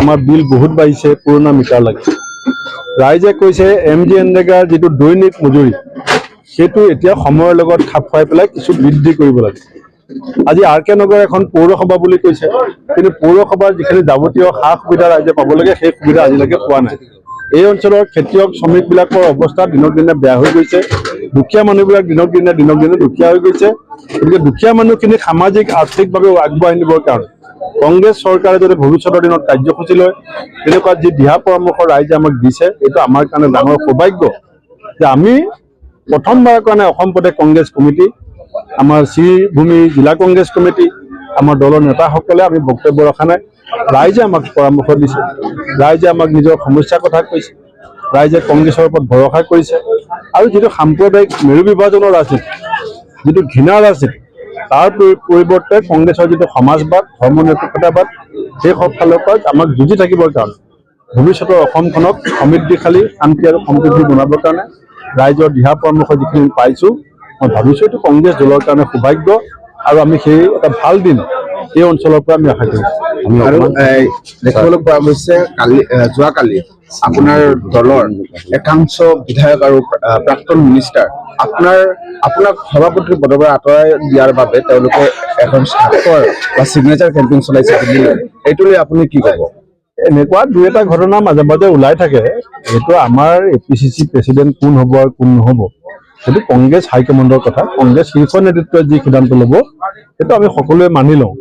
আমাৰ বিল বহুত বাঢ়িছে, পুৰণা মিটাৰ লাগে। ৰাইজে কৈছে, এম জি এনৰেগাৰ যিটো দৈনিক মজুৰি, সেইটো এতিয়া সময়ৰ লগত খাপ খুৱাই পেলাই কিছু বৃদ্ধি কৰিব লাগে। আজি আৰ কে নগৰ এখন পৌৰসভা বুলি কৈছে। কিন্তু পৌৰসভাৰ যিখিনি যাৱতীয় সা সুবিধা ৰাইজে পাব লাগে, সেই সুবিধা আজিলৈকে পোৱা নাই। এই অঞ্চলৰ খেতিয়ক, শ্ৰমিকবিলাকৰ অৱস্থা দিনক দিনে বেয়া হৈ গৈছে। দুখীয়া মানুহবিলাক দিনক দিনে দিনক দিনে দুখীয়া হৈ গৈছে। গতিকে দুখীয়া মানুহখিনি সামাজিক আৰ্থিকভাৱে আগবঢ়াই নিবৰ কাৰণে কংগ্ৰেছ চৰকাৰে যদি ভৱিষ্যতৰ দিনত কাৰ্যসূচী লয়। তেনেকুৱা যি দিহা পৰামৰ্শ ৰাইজে আমাক দিছে, এইটো আমাৰ কাৰণে ডাঙৰ সৌভাগ্য যে আমি প্ৰথমবাৰৰ কাৰণে অসম প্ৰদেশ কমিটি, আমাৰ শ্ৰীভূমি জিলা কংগ্ৰেছ কমিটি, আমাৰ দলৰ নেতাসকলে আমি বক্তব্য ৰখা নাই। ৰাইজে আমাক পৰামৰ্শ দিছে। ৰাইজে আমাক নিজৰ সমস্যাৰ কথা কৈছে। ৰাইজে কংগ্ৰেছৰ ওপৰত ভৰসা কৰিছে। আৰু যিটো সাম্প্ৰদায়িক মেৰু বিভাজনৰ ৰাজনীতি, যিটো ঘৃণাৰ ৰাজনীতি তাৰ পৰি- পৰিৱৰ্তে কংগ্ৰেছৰ যিটো সমাজবাদ ধৰ্ম নিৰপেক্ষতাবাদ সেই সব ফালৰ পৰা আমাক যুঁজি থাকিবৰ কাৰণে ভৱিষ্যতৰ অসমখনক সমৃদ্ধিশালী শান্তি আৰু সমৃদ্ধি বনাবৰ কাৰণে ৰাইজৰ দিহা পৰামৰ্শ যিখিনি পাইছোঁ মই ভাবিছোঁ এইটো কংগ্ৰেছ দলৰ কাৰণে সৌভাগ্য আৰু আমি সেই এটা ভালো দিন এই অঞ্চলৰ পৰা আমি আশা কৰিছোঁ। দেখিবলৈ পোৱা গৈছে কালি যোৱাকালি আপোনাৰ দলৰ একাংশ বিধায়ক আৰু প্ৰাক্তন মিনিষ্টাৰ আপোনাৰ আপোনাক সভাপতিৰ পদৰ পৰা আঁতৰাই দিয়াৰ বাবে তেওঁলোকে এখন স্বাক্ষৰ বা চিগনেচাৰ কেম্পেইন চলাইছে এইটো লৈ আপুনি কি ক'ব? এনেকুৱা দুই এটা ঘটনা মাজে মাজে ওলাই থাকে। এইটো আমাৰ A P C C president কোন হ'ব আৰু কোন নহ'ব। সেইটো কংগ্ৰেছ হাইকমাণ্ডৰ কথা কংগ্ৰেছ শীৰ্ষ নেতৃত্বই যি সিদ্ধান্ত ল'ব সেইটো আমি সকলোৱে মানি লওঁ।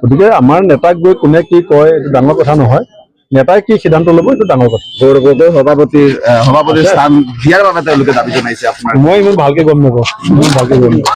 গতিকে আমাৰ নেতাক গৈ কোনে কি কয় এইটো ডাঙৰ কথা নহয়। নেতাই কি সিদ্ধান্ত ল'ব এইটো ডাঙৰ কথা। গৌৰৱগৈ সভাপতিৰ আহ, সভাপতিৰ স্থান দিয়াৰ বাবে তেওঁলোকে দাবি জনাইছে আপোনাৰ। মই ইমান ভালকে গম নাপাওঁ। ইমান ভালকে গম নাপাওঁ।